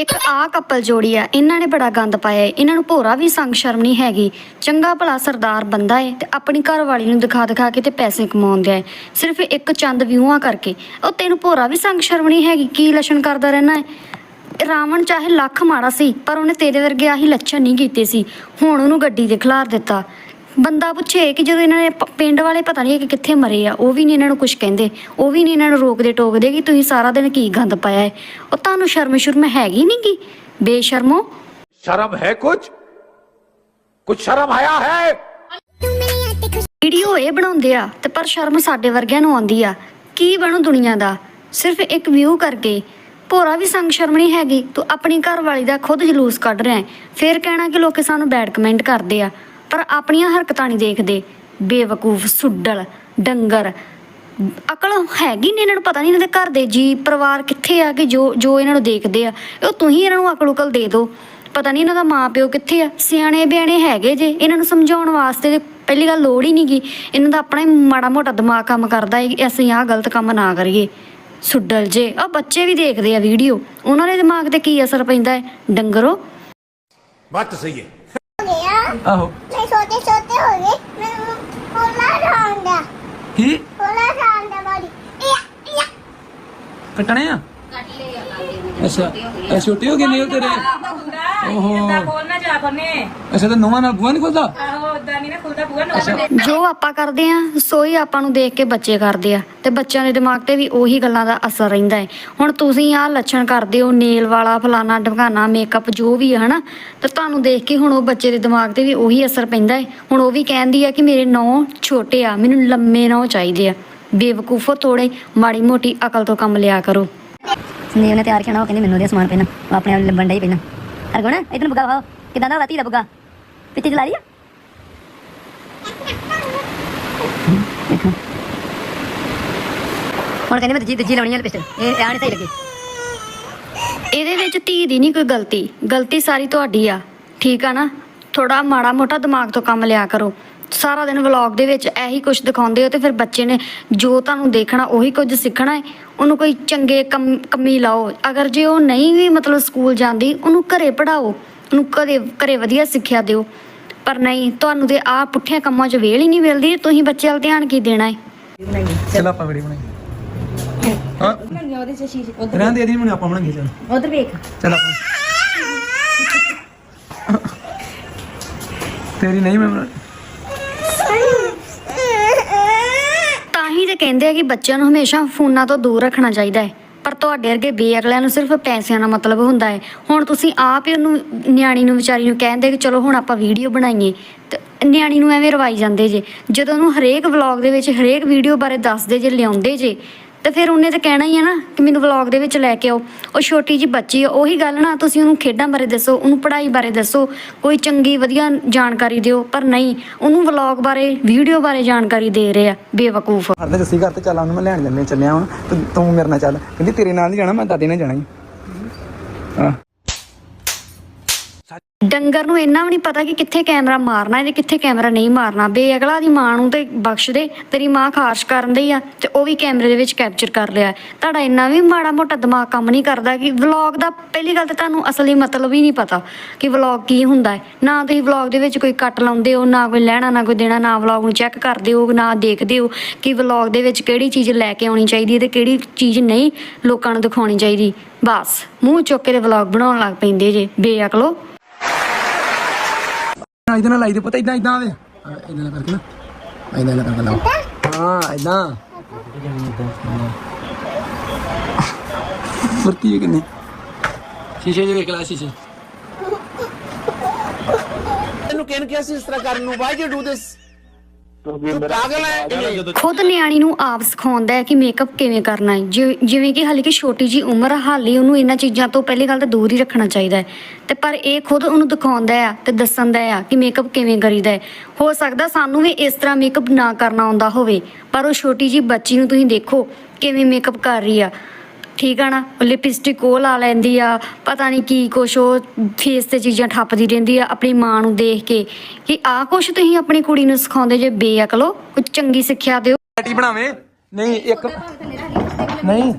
ਇੱਕ ਆ ਕਪਲ ਜੋੜੀ ਆ, ਇਹਨਾਂ ਨੇ ਬੜਾ ਗੰਦ ਪਾਇਆ ਏ। ਇਹਨਾਂ ਨੂੰ ਭੋਰਾ ਵੀ ਸੰਗ ਸ਼ਰਮ ਨਹੀਂ ਹੈਗੀ। ਚੰਗਾ ਭਲਾ ਸਰਦਾਰ ਬੰਦਾ ਏ ਤੇ ਆਪਣੀ ਘਰ ਵਾਲੀ ਨੂੰ ਦਿਖਾ ਦਿਖਾ ਕੇ ਤੇ ਪੈਸੇ ਕਮਾਉਂਦਾ ਏ। ਸਿਰਫ ਇੱਕ ਚੰਦ ਵਿਊਆਂ ਕਰਕੇ। ਉਹ ਤੈਨੂੰ ਭੋਰਾ ਵੀ ਸੰਗ ਸ਼ਰਮ ਨਹੀਂ ਹੈਗੀ? ਕੀ ਲੱਛਣ ਕਰਦਾ ਰਹਿਣਾ ਏ? ਰਾਵਣ ਚਾਹੇ ਲੱਖ ਮਾੜਾ ਸੀ, ਪਰ ਉਹਨੇ ਤੇਰੇ ਵਰਗੇ ਆਹੀ ਲੱਛਣ ਨਹੀਂ ਕੀਤੇ ਸੀ। ਹੁਣ ਉਹਨੂੰ ਗੱਡੀ ਦੇ ਖਿਲਾਰ ਦਿੱਤਾ। ਬੰਦਾ ਪੁੱਛੇ ਕਿ ਜਦੋਂ ਇਹਨਾਂ ਨੇ ਪ- ਪਿੰਡ ਵਾਲੇ ਪਤਾ ਨਹੀਂ ਕਿ ਕਿੱਥੇ ਮਰੇ ਆ ਉਹ ਵੀ ਨਹੀਂ ਇਹਨਾਂ ਨੂੰ ਕੁਝ ਕਹਿੰਦੇ ਉਹ ਵੀ ਨਹੀਂ ਇਹਨਾਂ ਨੂੰ ਰੋਕਦੇ ਟੋਕਦੇ ਕਿ ਤੁਸੀਂ ਸਾਰਾ ਦਿਨ ਕੀ ਗੰਦ ਪਾਇਆ ਹੈ ਉਹ ਤੁਹਾਨੂੰ ਸ਼ਰਮ ਸ਼ੁਰਮ ਹੈਗੀ ਨਹੀਂ ਗੀ ਬੇਸ਼ਰਮੋ शर्म है कुछ कुछ शर्म आया है ਵੀਡੀਓ ਇਹ ਬਣਾਉਂਦੇ ਆ ਤੇ ਪਰ ਸ਼ਰਮ ਸਾਡੇ ਵਰਗਿਆਂ ਨੂੰ ਆਉਂਦੀ ਆ ਕੀ ਬਣੂ ਦੁਨੀਆ ਦਾ ਸਿਰਫ ਇੱਕ ਵਿਊ ਕਰਕੇ ਭੋਰਾ ਵੀ ਸੰਗ ਸ਼ਰਮ ਨਹੀਂ ਹੈਗੀ ਤੂੰ ਆਪਣੀ ਘਰ ਵਾਲੀ ਦਾ ਖੁਦ ਜਲੂਸ ਕੱਢ ਰਿਹਾ ਹੈ ਫਿਰ ਕਹਿਣਾ ਕਿ ਲੋਕੀ ਸਾਨੂੰ ਬੈਡ ਕਮੈਂਟ ਕਰਦੇ ਆ ਪਰ ਆਪਣੀਆਂ ਹਰਕਤਾਂ ਨਹੀਂ ਦੇਖਦੇ। ਬੇਵਕੂਫ, ਸੁੱਡਲ, ਡੰਗਰ। ਅਕਲ ਹੈਗੀ ਨਹੀਂ ਇਹਨਾਂ ਨੂੰ, ਪਤਾ ਨਹੀਂ ਇਹਨਾਂ ਦੇ ਘਰ ਦੇ ਜੀ ਪਰਿਵਾਰ ਕਿੱਥੇ ਆ ਕਿ ਜੋ ਜੋ ਇਹਨਾਂ ਨੂੰ ਦੇਖਦੇ ਆ। ਉਹ ਤੁਸੀਂ ਇਹਨਾਂ ਨੂੰ ਅਕਲ ਉਕਲ ਦੇ ਦਿਓ। ਪਤਾ ਨਹੀਂ ਇਹਨਾਂ ਦਾ ਮਾਂ ਪਿਓ ਕਿੱਥੇ ਆ। ਸਿਆਣੇ ਬਿਆਣੇ ਹੈਗੇ ਜੇ। ਇਹਨਾਂ ਨੂੰ ਸਮਝਾਉਣ ਵਾਸਤੇ ਪਹਿਲੀ ਗੱਲ ਲੋੜ ਹੀ ਨਹੀਂਗੀ। ਇਹਨਾਂ ਦਾ ਆਪਣਾ ਹੀ ਮਾੜਾ ਮੋਟਾ ਦਿਮਾਗ ਕੰਮ ਕਰਦਾ ਹੈ ਅਸੀਂ ਆਹ ਗਲਤ ਕੰਮ ਨਾ ਕਰੀਏ। ਸੁੱਡਲ ਜੇ। ਆ ਬੱਚੇ ਵੀ ਦੇਖਦੇ ਆ ਵੀਡੀਓ। ਉਹਨਾਂ ਦੇ ਦਿਮਾਗ ਤੇ ਕੀ ਅਸਰ ਪੈਂਦਾ ਹੈ? ਡੰਗਰੋ। ਬੱਤ ਸਹੀ ਹੈ। ਆਹੋ। ਮੈਂ ਆ ਕੱਟ ਲੈ ਆ? ਅੱਛਾ ਇਹ ਛੋਟੇ ਹੋ ਗਏ ਨੇ ਉਹ ਤੇਰੇ? ਹੁੰਦਾ ਓਹੋ। ਜਿੱਦਾਂ ਬੋਲਣਾ ਜਾ ਕੋਨੇ ਅੱਛਾ ਤਾਂ ਨਵਾਂ ਨਾਲ ਬੁਆ ਨਹੀਂ ਖੁੱਲਦਾ? ਨਹੀਂ ਨਾ ਖੁੱਲਦਾ ਬੂਆ ਨਾ ਜੋ ਆਪਾਂ ਕਰਦੇ ਆ ਸੋਈ ਆਪਾਂ ਨੂੰ ਦੇਖ ਕੇ ਬੱਚੇ ਕਰਦੇ ਆ। ਤੇ ਬੱਚਿਆਂ ਦੇ ਦਿਮਾਗ ਤੇ ਵੀ ਉਹੀ ਗੱਲਾਂ ਦਾ ਅਸਰ ਰਹਿੰਦਾ ਹੈ। ਹੁਣ ਤੁਸੀਂ ਆਹ ਲੱਛਣ ਕਰਦੇ ਹੋ ਨੇਲ ਵਾਲਾ ਫਲਾਨਾ ਢਮਕਾਨਾ ਮੇਕਅਪ ਜੋ ਵੀ ਹੈ ਹਨਾ? ਤੇ ਤੁਹਾਨੂੰ ਦੇਖ ਕੇ ਹੁਣ ਉਹ ਬੱਚੇ ਦੇ ਦਿਮਾਗ ਤੇ ਵੀ ਉਹੀ ਅਸਰ ਪੈਂਦਾ ਹੈ। ਹੁਣ ਉਹ ਵੀ ਕਹਿੰਦੀ ਆ ਕਿ ਮੇਰੇ ਨੌ ਛੋਟੇ ਆ ਮੈਨੂੰ ਲੰਮੇ ਨੌ ਚਾਹੀਦੇ ਆ। ਬੇਵਕੂਫੋ ਤੋੜੇ ਮਾੜੀ ਮੋਟੀ ਅਕਲ ਤੋਂ ਕੰਮ ਲਿਆ ਕਰੋ। ਸੰਦੀਪ ਨੇ ਤਿਆਰ ਕਰਨਾ ਉਹ ਕਹਿੰਦੀ ਮੈਨੂੰ ਦੇ ਸਮਾਨ ਉਹ ਆਪਣੇ ਆਪ ਲੱਭਣ ਡਈ ਪਹਿਲਾਂ ਅਰਗੁਣ ਇਧਰ ਬੁੱਗਾ ਕਿਦਾਂ ਦਾ ਵਾਤੀ ਦਾ ਬੁੱਗਾ? ਪਿੱਛੇ ਚਲਾ ਰਹੀ ਆ ਹੁਣ ਕਹਿੰਦੀ ਮੈਂ ਦੂਜੀ ਦੂਜੀ ਲਾਉਣੀ ਆ ਪਿਸਟਲ ਇਹ ਆ ਨਹੀਂ ਸਹੀ ਲੱਗੀ। ਇਹਦੇ ਵਿੱਚ ਧੀ ਦੀ ਨਹੀਂ ਕੋਈ ਗਲਤੀ। ਗਲਤੀ ਸਾਰੀ ਤੁਹਾਡੀ ਆ। ਠੀਕ ਆ ਨਾ? ਥੋੜਾ ਮਾੜਾ ਮੋਟਾ ਦਿਮਾਗ ਤੋਂ ਕੰਮ ਲਿਆ ਕਰੋ। ਸਾਰਾ ਦਿਨ ਵਲੌਗ ਦੇ ਵਿੱਚ ਇਹੀ ਕੁਝ ਦਿਖਾਉਂਦੇ ਹੋ ਤੇ ਫਿਰ ਬੱਚੇ ਨੇ ਜੋ ਤੁਹਾਨੂੰ ਦੇਖਣਾ ਉਹੀ ਕੁਝ ਸਿੱਖਣਾ ਹੈ। ਉਹਨੂੰ ਕੋਈ ਚੰਗੇ ਕੰਮ ਕੰਮੀ ਲਾਓ। ਅਗਰ ਜੇ ਉਹ ਨਹੀਂ ਵੀ ਮਤਲਬ ਸਕੂਲ ਜਾਂਦੀ, ਉਹਨੂੰ ਘਰੇ ਪੜਾਓ ਉਹਨੂੰ ਘਰੇ ਘਰੇ ਵਧੀਆ ਸਿੱਖਿਆ ਦਿਓ। ਪਰ ਨਹੀਂ ਤੁਹਾਨੂੰ ਤੇ ਆ ਪੁੱਠਿਆਂ ਕੰਮਾਂ 'ਚ ਵੇਲ ਹੀ ਨਹੀਂ ਮਿਲਦੀ ਤੁਸੀਂ ਬੱਚੇ ਵੱਲ ਧਿਆਨ ਕੀ ਦੇਣਾ ਹੈ ਚਲ ਆਪਾਂ ਵੀਡੀਓ ਬਣਾਈ। ਹਾਂ? ਉਹਦੇ ਚ ਸ਼ੀਸ਼ੇ ਰਹਿਣ ਦੇ ਇਹਦੀ ਮੈਨੂੰ ਆਪਾਂ ਬਣਾਂਗੇ ਚਲ। ਉਧਰ ਵੇਖ। ਚਲ ਆਪਾਂ। ਤੇਰੀ ਨਹੀਂ ਮੈਂ ਬਣਾ- ਤਾਂ ਹੀ ਤੇ ਕਹਿੰਦੇ ਆ ਕਿ ਬੱਚਿਆਂ ਨੂੰ ਹਮੇਸ਼ਾ ਫੋਨਾਂ ਤੋਂ ਦੂਰ ਰੱਖਣਾ ਚਾਹੀਦਾ ਹੈ ਪਰ ਤੁਹਾਡੇ ਵਰਗੇ ਬੇਅਕਲਿਆਂ ਨੂੰ ਸਿਰਫ ਪੈਸਿਆਂ ਦਾ ਮਤਲਬ ਹੁੰਦਾ ਹੈ। ਹੁਣ ਤੁਸੀਂ ਆਪ ਹੀ ਉਹਨੂੰ ਨਿਆਣੀ ਨੂੰ ਵਿਚਾਰੀ ਨੂੰ ਕਹਿੰਦੇ ਕਿ ਚਲੋ ਹੁਣ ਆਪਾਂ ਵੀਡੀਓ ਬਣਾਈਏ, ਤੇ ਨਿਆਣੀ ਨੂੰ ਐਵੇਂ ਰਵਾਈ ਜਾਂਦੇ ਜੇ। ਜਦੋਂ ਉਹਨੂੰ ਹਰੇਕ ਵਲੌਗ ਦੇ ਵਿੱਚ ਹਰੇਕ ਵੀਡੀਓ ਬਾਰੇ ਦੱਸਦੇ ਜੇ, ਲਿਆਉਂਦੇ ਜੇ ਤੇ ਫਿਰ ਉਹਨੇ ਤਾਂ ਕਹਿਣਾ ਹੀ ਹੈ ਨਾ ਕਿ ਮੈਨੂੰ ਵਲੌਗ ਦੇ ਵਿੱਚ ਲੈ ਕੇ ਆਓ। ਉਹ ਛੋਟੀ ਜੀ ਬੱਚੀ ਆ, ਉਹੀ ਗੱਲ ਨਾ, ਤੁਸੀਂ ਉਹਨੂੰ ਖੇਡਾਂ ਬਾਰੇ ਦੱਸੋ, ਉਹਨੂੰ ਪੜ੍ਹਾਈ ਬਾਰੇ ਦੱਸੋ, ਕੋਈ ਚੰਗੀ ਵਧੀਆ ਜਾਣਕਾਰੀ ਦਿਓ, ਪਰ ਨਹੀਂ, ਉਹਨੂੰ ਵਲੌਗ ਬਾਰੇ ਵੀਡੀਓ ਬਾਰੇ ਜਾਣਕਾਰੀ ਦੇ ਰਹੇ ਆ, ਬੇਵਕੂਫ। ਹਰਦੇ ਜੱਸੀ ਘਰ ਤੇ ਚੱਲ, ਉਹਨੂੰ ਮੈਂ ਲੈਣ ਜੰਨੇ ਚੱਲਿਆ ਹੁਣ ਤੂੰ ਮੇਰੇ ਨਾਲ ਚੱਲ। ਕਹਿੰਦੀ ਤੇਰੇ ਨਾਲ ਨਹੀਂ ਜਾਣਾ, ਮੈਂ ਦਾਦੀ ਨਾਲ ਜਾਣਾ ਹੀ। ਹਾਂ। ਡੰਗਰ ਨੂੰ ਇੰਨਾ ਵੀ ਨਹੀਂ ਪਤਾ ਕਿ ਕਿੱਥੇ ਕੈਮਰਾ ਮਾਰਨਾ ਹੈ ਤੇ ਕਿੱਥੇ ਕੈਮਰਾ ਨਹੀਂ ਮਾਰਨਾ। ਬੇਅਕਲਾ ਦੀ ਮਾਂ ਨੂੰ ਤੇ ਬਖਸ਼ ਦੇ, ਤੇਰੀ ਮਾਂ ਖਾਰਸ਼ ਕਰਨ ਦੀ ਆ ਤੇ ਉਹ ਵੀ ਕੈਮਰੇ ਦੇ ਵਿੱਚ ਕੈਪਚਰ ਕਰ ਲਿਆ। ਤੁਹਾਡਾ ਇੰਨਾ ਵੀ ਮਾੜਾ ਮੋਟਾ ਦਿਮਾਗ ਕੰਮ ਨਹੀਂ ਕਰਦਾ ਕਿ ਵਲੌਗ ਦਾ ਪਹਿਲੀ ਗੱਲ ਤੇ ਤੁਹਾਨੂੰ ਅਸਲੀ ਮਤਲਬ ਹੀ ਨਹੀਂ ਪਤਾ ਕਿ ਵਲੌਗ ਕੀ ਹੁੰਦਾ ਹੈ। ਨਾ ਤੁਸੀਂ ਵਲੌਗ ਦੇ ਵਿੱਚ ਕੋਈ ਕੱਟ ਲਾਉਂਦੇ ਹੋ, ਨਾ ਕੋਈ ਲੈਣਾ, ਨਾ ਕੋਈ ਦੇਣਾ, ਨਾ ਵਲੌਗ ਨੂੰ ਚੈੱਕ ਕਰਦੇ ਹੋ, ਨਾ ਦੇਖਦੇ ਹੋ ਕਿ ਵਲੌਗ ਦੇ ਵਿੱਚ ਕਿਹੜੀ ਚੀਜ਼ ਲੈ ਕੇ ਆਉਣੀ ਚਾਹੀਦੀ ਹੈ ਤੇ ਕਿਹੜੀ ਚੀਜ਼ ਨਹੀਂ ਲੋਕਾਂ ਨੂੰ ਦਿਖਾਉਣੀ ਚਾਹੀਦੀ। ਬਸ, ਮੂੰਹ ਚੁੱਕ ਕੇ ਤੇ ਵਲੌਗ ਬਣਾਉਣ ਲੱਗ ਪੈਂਦੇ ਜੇ, ਬੇਅਕਲੋ। ਨਾ ਇਦਾਂ ਲਾਈ ਦੇ ਪਤਾ ਇਦਾਂ ਇਦਾਂ ਆਵੇ। ਇਦਾਂ ਨਾ ਕਰਕੇ ਨਾ। ਇਦਾਂ ਨਾ ਕਰਕੇ ਲਾਓ। ਹਾਂ ਇਦਾਂ ਫੁਰਤੀ ਹੈ ਕਿੰਨੀ। ਸ਼ੀਸ਼ੇ ਜਿਹੇ ਵੇਖ ਲੈ, ਸ਼ੀਸ਼ੇ। ਤੈਨੂੰ ਕਿਹਨ ਕਿਹਾ ਸੀ ਇਸ ਤਰ੍ਹਾਂ ਕਰਨ ਨੂੰ? ਵਾਈ ਯੂ ਡੂ ਦਿਸ ਤੂੰ ਪਾਗਲ ਹੈ ਖੁਦ ਨਿਆਣੀ ਨੂੰ ਆਪ ਸਿਖਾਉਂਦਾ ਹੈ ਕਿ ਮੇਕਅਪ ਕਿਵੇਂ ਕਰਨਾ ਹੈ। ਜਿਵੇਂ ਕਿ ਹਾਲੇ ਕਿ ਛੋਟੀ ਜੀ ਉਮਰ ਆ, ਹਾਲੇ ਉਹਨੂੰ ਇਹਨਾਂ ਚੀਜ਼ਾਂ ਤੋਂ ਪਹਿਲੀ ਗੱਲ ਤਾਂ ਦੂਰ ਹੀ ਰੱਖਣਾ ਚਾਹੀਦਾ ਹੈ। ਤੇ ਪਰ ਇਹ ਖੁਦ ਉਹਨੂੰ ਦਿਖਾਉਂਦਾ ਆ ਤੇ ਦੱਸਦਾ ਆ ਕਿ ਮੇਕਅਪ ਕਿਵੇਂ ਕਰੀਦਾ ਹੈ। ਹੋ ਸਕਦਾ ਸਾਨੂੰ ਵੀ ਇਸ ਤਰ੍ਹਾਂ ਮੇਕਅਪ ਨਾ ਕਰਨਾ ਆਉਂਦਾ ਹੋਵੇ ਪਰ ਉਹ ਛੋਟੀ ਜੀ ਬੱਚੀ ਨੂੰ ਤੁਸੀਂ ਦੇਖੋ ਕਿਵੇਂ ਮੇਕਅਪ ਕਰ ਰਹੀ ਆ। ਠੀਕ ਆ ਨਾ ਲਿਪਸਟਿਕ ਉਹ ਲਾ ਲੈਂਦੀ ਆ ਪਤਾ ਨਹੀਂ ਕੀ ਕੁਛ ਉਹ ਫੇਸ ਤੇ ਚੀਜ਼ਾਂ ਠੱਪਦੀ ਰਹਿੰਦੀ ਆ ਆਪਣੀ ਮਾਂ ਨੂੰ ਦੇਖ ਕੇ। ਕਿ ਆਹ ਕੁਛ ਤੁਸੀਂ ਆਪਣੀ ਕੁੜੀ ਨੂੰ ਸਿਖਾਉਂਦੇ ਜੇ ਬੇਅਕਲੋ ਕੁਝ ਚੰਗੀ ਸਿੱਖਿਆ ਦਿਓ। ਵੈਰਾਈਟੀ ਬਣਾਵੇ? ਨਹੀਂ ਇੱਕ ਨਹੀਂ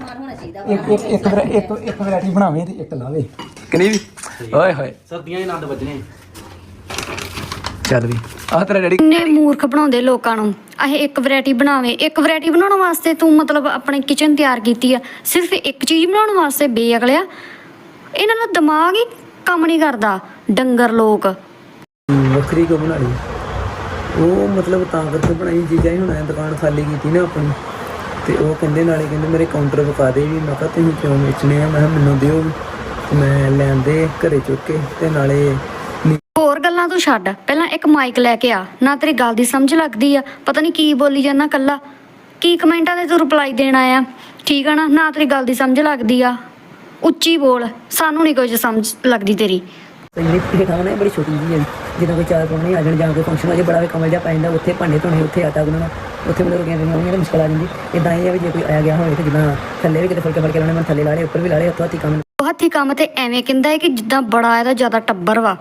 ਇੱਕ ਇੱਕ ਇੱਕ ਵੈਰਾ- ਇੱਕ ਇੱਕ ਵੈਰਾਈਟੀ ਬਣਾਵੇ ਤੇ ਇੱਕ ਲਾਵੇ। ਕਿ ਨਹੀਂ ਵੀ? ਓਏ ਹੋਏ। ਸਰਦੀਆਂ ਦੇ ਆਨੰਦ ਵੱਜਣੇ। ਚੱਲ ਵੀ। ਆਹ ਤੇਰਾ ਡੈਡੀ ਇੰਨੇ ਮੂਰਖ ਬਣਾਉਂਦੇ ਲੋਕਾਂ ਨੂੰ। ਇਹ ਇੱਕ ਵੈਰਾਈਟੀ ਬਣਾਵੇ ਇੱਕ ਵੈਰਾਈਟੀ ਬਣਾਉਣ ਵਾਸਤੇ ਤੂੰ ਮਤਲਬ ਆਪਣੇ ਕਿਚਨ ਤਿਆਰ ਕੀਤੀ ਆ। ਸਿਰਫ ਇੱਕ ਚੀਜ਼ ਬਣਾਉਣ ਵਾਸਤੇ ਬੇਅਕਲਿਆ ਇਹਨਾਂ ਦਾ ਦਿਮਾਗ ਹੀ ਕੰਮ ਨਹੀਂ ਕਰਦਾ ਡੰਗਰ ਲੋਕ। ਵੱਖਰੀ ਕਿਉਂ ਬਣਾ ਲਈ ਉਹ ਮਤਲਬ ਤਾਂ ਕਰਕੇ ਬਣਾਈ ਚੀਜ਼ਾਂ ਹੀ ਹੁਣ ਐਂ ਦੁਕਾਨ ਖਾਲੀ ਕੀਤੀ ਨਾ ਆਪਣੀ। ਤੇ ਉਹ ਕਹਿੰਦੇ ਨਾਲੇ ਕਹਿੰਦੇ ਮੇਰੇ ਕਾਊਂਟਰ ਵਿਖਾ ਦੇ ਵੀ। ਮੈਂ ਕਿਹਾ ਤੁਸੀਂ ਕਿਉਂ ਵੇਚਣੇ ਆ? ਮੈਂ ਕਿਹਾ ਮੈਨੂੰ ਦਿਓ ਤੇ ਮੈਂ ਲੈਂਦੇ ਘਰੇ ਚੁੱਕ ਕੇ ਤੇ ਨਾਲੇ ਹੋਰ ਗੱਲਾਂ ਤੂੰ ਛੱਡ। ਪਹਿਲਾਂ ਇੱਕ ਮਾਈਕ ਲੈ ਕੇ ਆ। ਨਾ ਤੇਰੀ ਗੱਲ ਦੀ ਸਮਝ ਲੱਗਦੀ ਆ। ਪਤਾ ਨਹੀਂ ਕੀ ਬੋਲੀ ਜਾਂਦਾ ਕੱਲਾ। ਕੀ ਕਮੈਂਟਾਂ ਦੇ ਤੂੰ ਰਿਪਲਾਈ ਦੇਣਾ ਆ ਠੀਕ ਆ ਨਾ? ਨਾ ਤੇਰੀ ਗੱਲ ਦੀ ਸਮਝ ਲੱਗਦੀ ਆ। ਉੱਚੀ ਬੋਲ। ਸਾਨੂੰ ਨਹੀਂ ਕੁਝ ਸਮਝ ਲੱਗਦੀ ਤੇਰੀ। ਜਿਹੜੀ ਖਾਣਾ ਹੈ ਬੜੀ ਛੋਟੀ ਜਿਹੀ ਹੈ ਜਦੋਂ ਕੋਈ ਚਾਰ ਪਾਉਣੇ ਆ ਜਾਣ ਜਾਂ ਕੋਈ ਫੰਕਸ਼ਨ ਹੋ ਜੇ ਬੜਾ ਵੀ ਕਮਲ ਜਿਹਾ ਪੈ ਜਾਂਦਾ ਉੱਥੇ ਭਾਂਡੇ ਧੋਣੇ ਉੱਥੇ ਆਟਾ ਗੁੰਨਣਾ ਉੱਥੇ ਮੈਨੂੰ ਰੁਕੀਆਂ ਦੇਣੀਆਂ ਉਹਨੀਆਂ ਮੁਸ਼ਕਲ ਆ ਜਾਂਦੀ ਇਦਾਂ ਇਹ ਆ ਵੀ ਜੇ ਕੋਈ ਆਇਆ ਗਿਆ ਹੋਵੇ ਤੇ ਜਿੱਦਾਂ ਥੱਲੇ ਵੀ ਕਿਤੇ ਫੁਲਕੇ ਫੜ ਕੇ ਲਾਉਣੇ ਮੈਂ ਥੱਲੇ ਲਾ ਲਏ ਉੱਪਰ ਵੀ ਲਾ ਲਏ ਹੱਥੋਂ ਹੱਥੀ ਕੰਮ ਹੱਥੀ ਕੰਮ ਤੇ ਐਵੇਂ ਕਹਿੰਦਾ ਹੈ ਕਿ ਜਿੱਦਾਂ ਬੜਾ ਇਹਦਾ ਜ਼ਿਆਦਾ ਟੱਬਰ ਵਾ।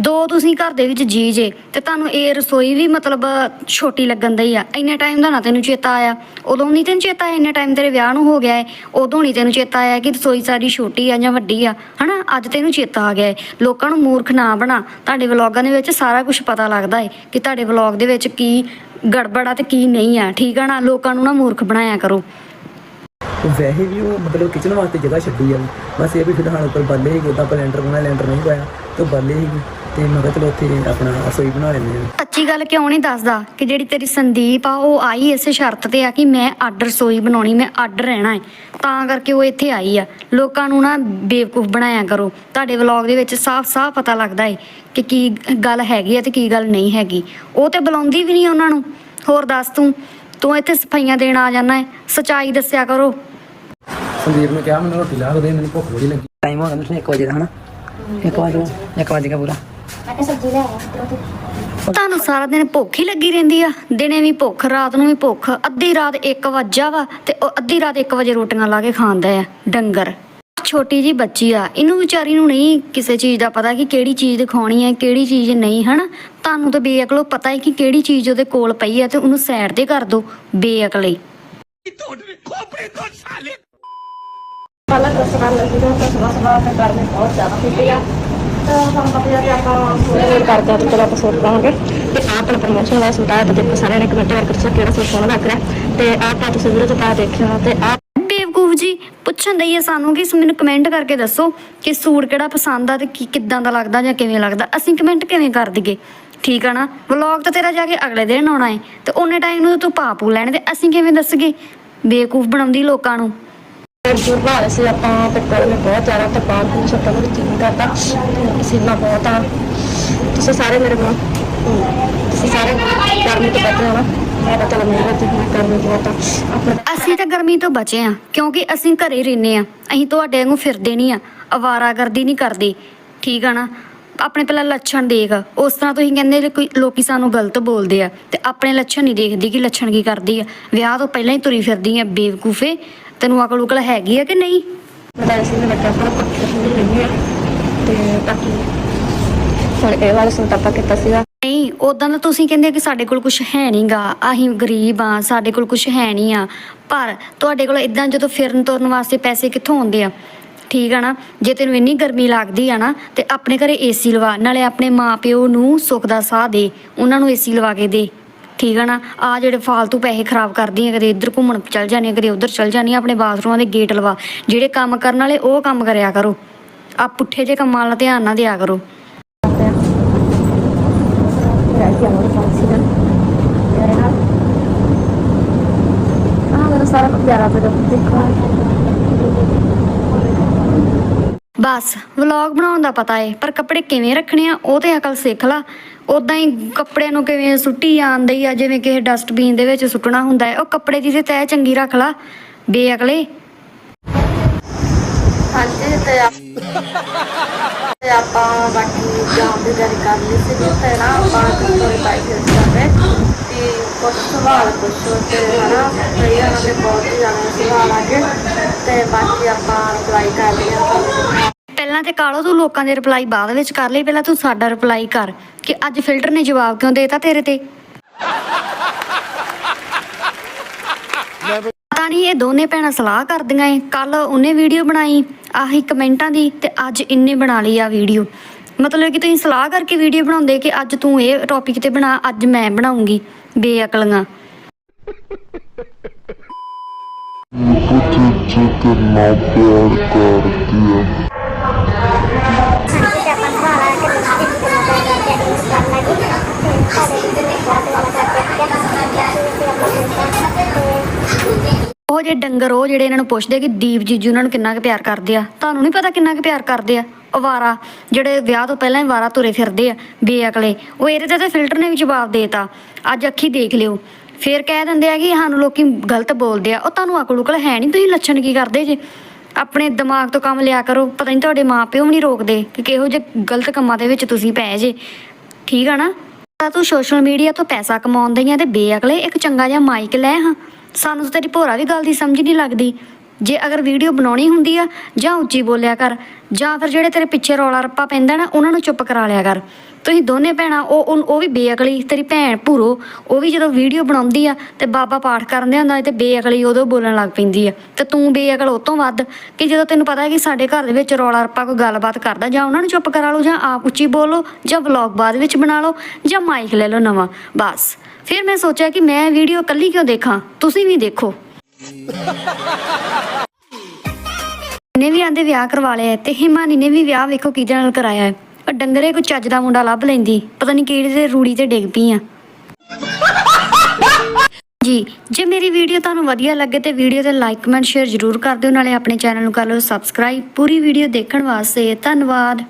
ਦੋ ਤੁਸੀਂ ਘਰ ਦੇ ਵਿੱਚ ਜੀ ਜੇ ਤੇ ਤੁਹਾਨੂੰ ਇਹ ਰਸੋਈ ਵੀ ਮਤਲਬ ਛੋਟੀ ਲੱਗਣ ਦਈ ਆ। ਇੰਨੇ ਟਾਈਮ ਦਾ ਨਾ ਤੈਨੂੰ ਚੇਤਾ ਆਇਆ। ਉਦੋਂ ਨਹੀਂ ਤੈਨੂੰ ਚੇਤਾ ਆਇਆ ਇੰਨੇ ਟਾਈਮ ਤੇਰੇ ਵਿਆਹ ਨੂੰ ਹੋ ਗਿਆ ਹੈ ਉਦੋਂ ਨਹੀਂ ਤੈਨੂੰ ਚੇਤਾ ਆਇਆ ਕਿ ਰਸੋਈ ਸਾਡੀ ਛੋਟੀ ਆ ਜਾਂ ਵੱਡੀ ਆ। ਹਨਾ? ਅੱਜ ਤੈਨੂੰ ਚੇਤਾ ਆ ਗਿਆ ਹੈ ਲੋਕਾਂ ਨੂੰ ਮੂਰਖ ਨਾ ਬਣਾ। ਤੁਹਾਡੇ ਵਲੌਗਾਂ ਦੇ ਵਿੱਚ ਸਾਰਾ ਕੁਝ ਪਤਾ ਲੱਗਦਾ ਹੈ ਕਿ ਤੁਹਾਡੇ ਵਲੌਗ ਦੇ ਵਿੱਚ ਕੀ ਗੜਬੜ ਆ ਤੇ ਕੀ ਨਹੀਂ ਆ। ਠੀਕ ਆ ਨਾ? ਲੋਕਾਂ ਨੂੰ ਨਾ ਮੂਰਖ ਬਣਾਇਆ ਕਰੋ। ਵੈਸੇ ਵੀ ਉਹ ਮਤਲਬ ਕਿਚਨ ਵਾਸਤੇ ਜਗ੍ਹਾ ਛੱਡੀ ਆ। ਬਸ ਇਹ ਵੀ ਫਿਲਹਾਲ ਉੱਪਰ ਬਾਲੇ ਹੀ ਉਹਦਾ ਆਪਾਂ ਲੈਂਟਰ ਪਾਉਣਾ ਲੈਂਟਰ ਨਹੀਂ ਪਾਇਆ। ਤੇ ਉਹ ਹੀ ਤੇ ਮੈਂ ਕਿਹਾ ਚਲੋ ਉੱਥੇ ਆਪਣਾ ਰਸੋਈ ਬਣਾ ਲੈਂਦੇ ਆ ਸੱਚੀ ਗੱਲ ਕਿਉਂ ਨਹੀਂ ਦੱਸਦਾ ਕਿ ਜਿਹੜੀ ਤੇਰੀ ਸੰਦੀਪ ਆ ਉਹ ਆਈ ਇਸੇ ਸ਼ਰਤ ਤੇ ਆ ਕਿ ਮੈਂ ਅੱਡ ਰਸੋਈ ਬਣਾਉਣੀ ਮੈਂ ਅੱਡ ਰਹਿਣਾ ਹੈ ਤਾਂ ਕਰਕੇ ਉਹ ਇੱਥੇ ਆਈ ਆ। ਲੋਕਾਂ ਨੂੰ ਨਾ ਬੇਵਕੂਫ ਬਣਾਇਆ ਕਰੋ। ਤੁਹਾਡੇ ਵਲੌਗ ਦੇ ਵਿੱਚ ਸਾਫ਼-ਸਾਫ਼ ਪਤਾ ਲੱਗਦਾ ਹੈ ਕਿ ਕੀ ਗੱਲ ਹੈਗੀ ਆ ਤੇ ਕੀ ਗੱਲ ਨਹੀਂ ਹੈਗੀ। ਉਹ ਤੇ ਬੁਲਾਉਂਦੀ ਵੀ ਨਹੀਂ ਉਹਨਾਂ ਨੂੰ। ਹੋਰ ਦੱਸ ਤੂੰ ਤੂੰ ਇੱਥੇ ਸਫਾਈਆਂ ਦੇਣ ਆ ਜਾਣਾ ਹੈ ਸਚਾਈ ਦੱਸਿਆ ਕਰੋ। ਸੰਦੀਪ ਨੂੰ ਕਿਹਾ ਮੈਨੂੰ ਰੋਟੀ ਲਾ ਦੇ ਮੈਨੂੰ ਭੁੱਖ ਬੜੀ ਲੱਗੀ। ਟਾਈਮ ਹੋ ਗਿਆ ਮੈਨੂੰ 1 ਵਜੇ ਦਾ ਹਨਾ? 1 ਵਜੇ 1 ਵਜੇ ਦਾ ਪੂਰਾ। ਤੁਹਾਨੂੰ ਸਾਰਾ ਦਿਨ ਭੁੱਖ ਹੀ ਲੱਗੀ ਰਹਿੰਦੀ ਆ। ਦਿਨੇ ਵੀ ਭੁੱਖ ਰਾਤ ਨੂੰ ਵੀ ਭੁੱਖ। ਅੱਧੀ ਰਾਤ 1 ਵਜਾ ਵਾ ਤੇ ਉਹ ਅੱਧੀ ਰਾਤ 1 ਵਜੇ ਰੋਟੀਆਂ ਲਾ ਕੇ ਖਾਂਦਾ ਆ ਡੰਗਰ। ਛੋਟੀ ਜੀ ਬੱਚੀ ਆ ਇਹਨੂੰ ਵਿਚਾਰੀ ਨੂੰ ਨਹੀਂ ਕਿਸੇ ਚੀਜ਼ ਦਾ ਪਤਾ ਕਿ ਕਿਹੜੀ ਚੀਜ਼ ਦਿਖਾਉਣੀ ਹੈ ਕਿਹੜੀ ਚੀਜ਼ ਨਹੀਂ ਹਨਾ? ਤੁਹਾਨੂੰ ਤਾਂ ਬੇਅਕਲੋ ਪਤਾ ਹੈ ਕਿ ਕਿਹੜੀ ਚੀਜ਼ ਉਹਦੇ ਕੋਲ ਪਈ ਹੈ ਤੇ ਉਹਨੂੰ ਸਾਈਡ ਤੇ ਕਰ ਦਿਓ ਬੇਅਕਲੇ ਪਹਿਲਾਂ ਦੱਸ ਕਰ ਲੱਗੀ ਤਾਂ ਸਵੇਰ ਸਵੇਰ ਤੇ ਗਰਮੀ ਬਹੁਤ ਜ਼ਿਆਦਾ ਹੁੰਦੀ ਆ ਸਾਨੂੰ ਕਿ ਤੇ ਚਲੋ ਆਪਾਂ ਸੂਟ ਪਾਵਾਂਗੇ ਤੇ ਆਹ ਆਪਣਾ ਪ੍ਰਮੋਸ਼ਨ ਵਾਲਾ ਸੂਟ ਆਇਆ ਤਾਂ ਦੇਖੋ ਸਾਰਿਆਂ ਨੇ ਕਮੈਂਟ ਕਰਕੇ ਦੱਸੋ ਕਿਹੜਾ ਸੂਟ ਸੋਹਣਾ ਲੱਗ ਰਿਹਾ। ਤੇ ਆਹ ਤਾਂ ਤੁਸੀਂ ਵੀਡੀਓ 'ਚ ਪਾ ਦੇਖਿਆ, ਤੇ ਆਹ ਬੇਵਕੂਫ ਜੀ, ਪੁੱਛਣ ਦਈ ਸਾਨੂੰ ਕਿ ਮੈਨੂੰ ਕਮੈਂਟ ਕਰਕੇ ਦੱਸੋ ਕਿ ਸੂਟ ਕਿਹੜਾ ਪਸੰਦ ਆ ਤੇ ਕੀ ਕਿੱਦਾਂ ਦਾ ਲੱਗਦਾ ਜਾਂ ਕਿਵੇਂ ਲੱਗਦਾ। ਅਸੀਂ ਕਮੈਂਟ ਕਿਵੇਂ ਕਰ ਦਈਏ? ਠੀਕ ਆ ਨਾ? ਵਲੌਗ ਤਾਂ ਤੇਰਾ ਜਾ ਕੇ ਅਗਲੇ ਦਿਨ ਆਉਣਾ ਹੈ ਤੇ ਉਹਨੇ ਟਾਈਮ ਨੂੰ ਤੂੰ ਪਾਪੂ ਲੈਣ ਤੇ ਅਸੀਂ ਕਿਵੇਂ ਦੱਸਗੇ ਬੇਵਕੂਫ ਬਣਾਉਂਦੀ ਲੋਕਾਂ ਨੂੰ। ਜੁਰ ਬਾਰੇ ਸੀ। ਆਪਾਂ ਪੈਟਰੋਲ ਨੇ ਬਹੁਤ ਜ਼ਿਆਦਾ ਤੇ ਬਾਹਰ ਨੂੰ ਛੱਟਾ ਨੂੰ ਕੀ ਕਰਦਾ ਪਸੀਨਾ ਬਹੁਤ ਆ। ਤੁਸੀਂ ਸਾਰੇ ਮੇਰੇ ਕੋਲ ਤੁਸੀਂ ਸਾਰੇ ਗਰਮੀ ਤੋਂ ਬਚੇ ਹੋ ਮੈਂ ਤਾਂ ਚਲ ਮੇਰੇ ਗਰਮੀ ਬਹੁਤ ਆ। ਅਸੀਂ ਤਾਂ ਗਰਮੀ ਤੋਂ ਬਚੇ ਆ, ਕਿਉਂਕਿ ਅਸੀਂ ਘਰੇ ਰਹਿੰਦੇ ਆ। ਅਸੀਂ ਤੁਹਾਡੇ ਵਾਂਗੂ ਫਿਰਦੇ ਨਹੀਂ ਆ ਅਵਾਰਾਗਰਦੀ ਨਹੀਂ ਕਰਦੇ। ਠੀਕ ਆ ਨਾ? ਆਪਣੇ ਪਹਿਲਾਂ ਲੱਛਣ ਦੇਖ। ਉਸ ਤਰ੍ਹਾਂ ਤੁਸੀਂ ਕਹਿੰਦੇ ਕੋਈ ਲੋਕੀ ਸਾਨੂੰ ਗਲਤ ਬੋਲਦੇ ਆ, ਤੇ ਆਪਣੇ ਲੱਛਣ ਨਹੀਂ ਦੇਖਦੀ ਕਿ ਲੱਛਣ ਕੀ ਕਰਦੀ ਆ। ਵਿਆਹ ਤੋਂ ਪਹਿਲਾਂ ਹੀ ਤੁਰੀ ਫਿਰਦੀ ਆ ਬੇਵਕੂਫੇ। ਤੈਨੂੰ ਅਕਲ ਉਕਲ ਹੈਗੀ ਆ ਕਿ ਨਹੀਂ? ਮੈਂ ਸੀ ਨੇ ਬੱਚਾ ਪਰ ਪੱਕੇ ਹੁੰਦੀ ਨਹੀਂ ਹੈ ਤੇ ਬਾਕੀ ਹੁਣ ਇਹ ਵਾਲਾ ਸੂਟ ਆਪਾਂ ਕੀਤਾ ਸੀਗਾ। ਨਹੀਂ ਉਦਾਂ ਤਾਂ ਤੁਸੀਂ ਕਹਿੰਦੇ ਕਿ ਸਾਡੇ ਕੋਲ ਕੁਝ ਹੈ ਨਹੀਂਗਾ ਅਸੀਂ ਗਰੀਬ ਆ ਸਾਡੇ ਕੋਲ ਕੁਝ ਹੈ ਨਹੀਂ ਆ। ਪਰ ਤੁਹਾਡੇ ਕੋਲ ਇਦਾਂ ਜਦੋਂ ਫਿਰਨ ਤੁਰਨ ਵਾਸਤੇ ਪੈਸੇ ਕਿੱਥੋਂ ਆਉਂਦੇ ਆ? ਠੀਕ ਆ ਨਾ? ਜੇ ਤੈਨੂੰ ਇੰਨੀ ਗਰਮੀ ਲੱਗਦੀ ਆ ਨਾ ਤੇ ਆਪਣੇ ਘਰੇ ਏਸੀ ਲਵਾ ਨਾਲੇ ਆਪਣੇ ਮਾਪਿਓ ਨੂੰ ਸੁੱਖ ਦਾ ਸਾਹ ਦੇ ਉਹਨਾਂ ਨੂੰ ਏਸੀ ਲਵਾ ਕੇ ਦੇ। ਠੀਕ ਆ ਨਾ? ਆ ਜਿਹੜੇ ਫਾਲਤੂ ਪੈਸੇ ਖਰਾਬ ਕਰਦੀ ਆ, ਕਦੇ ਇੱਧਰ ਘੁੰਮਣ ਚੱਲ ਜਾਂਦੀ ਕਦੇ ਉੱਧਰ ਚੱਲ ਜਾਂਦੀ ਆ, ਆਪਣੇ ਬਾਥਰੂਮਾਂ ਦੇ ਗੇਟ ਲਵਾ। ਜਿਹੜੇ ਕੰਮ ਕਰਨ ਵਾਲੇ, ਉਹ ਕੰਮ ਕਰਿਆ ਕਰੋ। ਆ ਪੁੱਠੇ ਜੇ ਕੰਮਾਂ ਵੱਲ ਧਿਆਨ ਨਾ ਦਿਆ ਕਰੋ। ਸਾਰਾ ਕੁਝ ਪਿਆਰਾ ਪਿਆ ਦੇਖੋ। ਬਸ, ਵਲੌਗ ਬਣਾਉਣ ਦਾ ਪਤਾ ਏ, ਪਰ ਕੱਪੜੇ ਕਿਵੇਂ ਰੱਖਣੇ ਆ, ਉਹ ਤੇ ਅਕਲ ਸਿੱਖ ਲਾ। ਉਦਾਂ ਹੀ ਕੱਪੜਿਆਂ ਨੂੰ ਕਿਵੇਂ ਸੁੱਟੀ ਜਾਂਦੀ ਆ, ਜਿਵੇਂ ਕਿਸੇ ਡਸਟਬਿਨ ਦੇ ਵਿੱਚ ਸੁੱਟਣਾ ਹੁੰਦਾ ਹੈ ਉਹ ਕੱਪੜੇ ਦੀ ਤੇ ਤੈ ਚੰਗੀ ਰੱਖ ਲਾ ਬੇਅਕਲੇ ਹਾਂਜੀ, ਤੇ ਤੇ ਆਪਾਂ ਬਾਕੀ ਜਾਣ ਦੀ ਤਿਆਰੀ ਕਰ ਲਈ ਸੀ ਤੇ ਨਾ ਆਪਾਂ ਥੋੜੀ ਬਾਈਕ ਤੇ ਤੇ ਕੁਝ ਸਵਾਲ ਪੁੱਛੋ ਤੇ, ਹਨਾ, ਕਈ ਉਹਨਾਂ ਦੇ ਬਹੁਤ ਹੀ ਜ਼ਿਆਦਾ ਸਵਾਲ ਆ ਗਏ। ਤੇ ਬਾਕੀ ਆਪਾਂ ਰਿਪਲਾਈ ਕਰ ਲਿਆ ਪਹਿਲਾਂ ਤੇ ਕਾਲੋ ਤੂੰ ਲੋਕਾਂ ਦੇ ਰਿਪਲਾਈ ਬਾਅਦ ਵਿੱਚ ਕਰ ਲਈ? ਪਹਿਲਾਂ ਤੂੰ ਸਾਡਾ ਰਿਪਲਾਈ ਕਰ ਕਿ ਅੱਜ ਫਿਲਟਰ ਨੇ ਜਵਾਬ ਕਿਉਂ ਦੇਤਾ ਤੇਰੇ ਤੇ? ਤਾਂ ਨਹੀਂ ਇਹ ਦੋਨੇ ਭੈਣਾਂ ਸਲਾਹ ਕਰਦੀਆਂ ਏ। ਕੱਲ ਉਹਨੇ ਵੀਡੀਓ ਬਣਾਈ ਆਹੀ ਕਮੈਂਟਾਂ ਦੀ ਤੇ ਅੱਜ ਇੰਨੇ ਬਣਾ ਲਈ ਆ ਵੀਡੀਓ ਮਤਲਬ ਕਿ ਤੁਸੀਂ ਸਲਾਹ ਕਰਕੇ ਵੀਡੀਓ ਬਣਾਉਂਦੇ ਕਿ ਅੱਜ ਤੂੰ ਇਹ ਟੌਪਿਕ ਤੇ ਬਣਾ ਅੱਜ ਮੈਂ ਬਣਾਉਂਗੀ ਬੇਅਕਲੀਆਂ। ਉਹ ਜੇ ਡੰਗਰ ਉਹ ਜਿਹੜੇ ਇਹਨਾਂ ਨੂੰ ਪੁੱਛਦੇ ਕਿ ਦੀਪ ਜੀਜੂ ਉਹਨਾਂ ਨੂੰ ਕਿੰਨਾ ਕੁ ਪਿਆਰ ਕਰਦੇ ਆ? ਤੁਹਾਨੂੰ ਨਹੀਂ ਪਤਾ ਕਿੰਨਾ ਕੁ ਪਿਆਰ ਕਰਦੇ ਆ? ਅਵਾਰਾ, ਜਿਹੜੇ ਵਿਆਹ ਤੋਂ ਪਹਿਲਾਂ ਹੀ ਵਾਰਾ ਤੁਰੇ ਫਿਰਦੇ ਆ, ਬੇਅਕਲੇ, ਉਹ ਇਹਦੇ ਤੇ ਤਾਂ ਫਿਲਟਰ ਨੇ ਵੀ ਜਵਾਬ ਦੇਤਾ। ਅੱਜ ਅੱਖੀ ਦੇਖ ਲਿਓ। ਫੇਰ ਕਹਿ ਦਿੰਦੇ ਆ ਕਿ ਸਾਨੂੰ ਲੋਕੀ ਗਲਤ ਬੋਲਦੇ ਆ। ਉਹ ਤੁਹਾਨੂੰ ਅਕਲ ਉਕਲ ਹੈ ਨਹੀਂ ਤੁਸੀਂ ਲੱਛਣ ਕੀ ਕਰਦੇ ਜੇ? ਆਪਣੇ ਦਿਮਾਗ ਤੋਂ ਕੰਮ ਲਿਆ ਕਰੋ। ਪਤਾ ਨਹੀਂ ਤੁਹਾਡੇ ਮਾਪਿਓ ਵੀ ਨਹੀਂ ਰੋਕਦੇ ਕਿ ਕਿਹੋ ਜਿਹੇ ਗਲਤ ਕੰਮਾਂ ਦੇ ਵਿੱਚ ਤੁਸੀਂ ਪੈ ਜੇ। ਠੀਕ ਆ ਨਾ? ਤਾਂ ਤੂੰ ਸੋਸ਼ਲ ਮੀਡੀਆ ਤੋਂ ਪੈਸਾ ਕਮਾਉਂਦੀ ਆ ਤੇ ਬੇਅਕਲੇ ਇੱਕ ਚੰਗਾ ਜਿਹਾ ਮਾਈਕ ਲੈ ਹਾਂ। ਸਾਨੂੰ ਤਾਂ ਤੇਰੀ ਭੋਰਾ ਵੀ ਗੱਲ ਦੀ ਸਮਝ ਨਹੀਂ ਲੱਗਦੀ। ਜੇ ਅਗਰ ਵੀਡੀਓ ਬਣਾਉਣੀ ਹੁੰਦੀ ਆ, ਜਾਂ ਉੱਚੀ ਬੋਲਿਆ ਕਰ, ਜਾਂ ਫਿਰ ਜਿਹੜੇ ਤੇਰੇ ਪਿੱਛੇ ਰੌਲਾ ਰੱਪਾ ਪੈਂਦਾ ਨਾ, ਉਹਨਾਂ ਨੂੰ ਚੁੱਪ ਕਰਾ ਲਿਆ ਕਰ। ਤੁਸੀਂ ਦੋਨੇ ਭੈਣਾਂ, ਉਹ ਉਹ ਵੀ ਬੇਅਕਲੀ, ਤੇਰੀ ਭੈਣ ਭੂਰੋ, ਉਹ ਵੀ ਜਦੋਂ ਵੀਡੀਓ ਬਣਾਉਂਦੀ ਆ, ਤੇ ਬਾਬਾ ਪਾਠ ਕਰਦੇ ਹੁੰਦਾ, ਤੇ ਬੇਅਕਲੀ ਉਦੋਂ ਬੋਲਣ ਲੱਗ ਪੈਂਦੀ ਆ। ਤੇ ਤੂੰ ਬੇਅਕਲ ਉਹ ਤੋਂ ਵੱਧ ਕਿ ਜਦੋਂ ਤੈਨੂੰ ਪਤਾ ਹੈ ਕਿ ਸਾਡੇ ਘਰ ਦੇ ਵਿੱਚ ਰੌਲਾ ਰੱਪਾ ਕੋਈ ਗੱਲਬਾਤ ਕਰਦਾ, ਜਾਂ ਉਹਨਾਂ ਨੂੰ ਚੁੱਪ ਕਰਾ ਲਓ, ਜਾਂ ਆਪ ਉੱਚੀ ਬੋਲੋ, ਜਾਂ ਵਲੌਗ ਬਾਅਦ ਵਿੱਚ ਬਣਾ ਲਓ, ਜਾਂ ਮਾਈਕ ਲੈ ਲਓ ਨਵਾਂ, ਬਸ। ਫਿਰ ਮੈਂ ਸੋਚਿਆ ਕਿ ਮੈਂ ਵੀਡੀਓ ਇਕੱਲੀ ਕਿਉਂ ਦੇਖਾਂ? ਤੁਸੀਂ ਵੀ ਦੇਖੋ। ਨੇ ਵੀ ਆਂਦੇ ਵਿਆਹ ਕਰਵਾ ਲਿਆ ਹੈ ਤੇ ਹਿਮਾਨੀ ਨੇ ਵੀ ਵਿਆਹ ਵੇਖੋ ਕਿਹਦੇ ਨਾਲ ਕਰਾਇਆ ਹੈ। ਪਰ ਡੰਗਰੇ ਕੋਈ ਚੱਜ ਦਾ ਮੁੰਡਾ ਲੱਭ ਲੈਂਦੀ। ਪਤਾ ਨਹੀਂ ਕਿਹੜੇ ਤੇ ਰੂੜੀ ਤੇ ਡਿੱਗ ਪਈ ਆ। ਜੀ, ਜੇ ਮੇਰੀ ਵੀਡੀਓ ਤੁਹਾਨੂੰ ਵਧੀਆ ਲੱਗੇ ਤੇ ਵੀਡੀਓ ਤੇ ਲਾਈਕ ਕਮੈਂਟ ਸ਼ੇਅਰ ਜ਼ਰੂਰ ਕਰ ਦਿਓ। ਨਾਲੇ ਆਪਣੇ ਚੈਨਲ ਨੂੰ ਕਰ ਲਓ ਸਬਸਕ੍ਰਾਈਬ ਪੂਰੀ ਵੀਡੀਓ ਦੇਖਣ ਵਾਸਤੇ ਧੰਨਵਾਦ।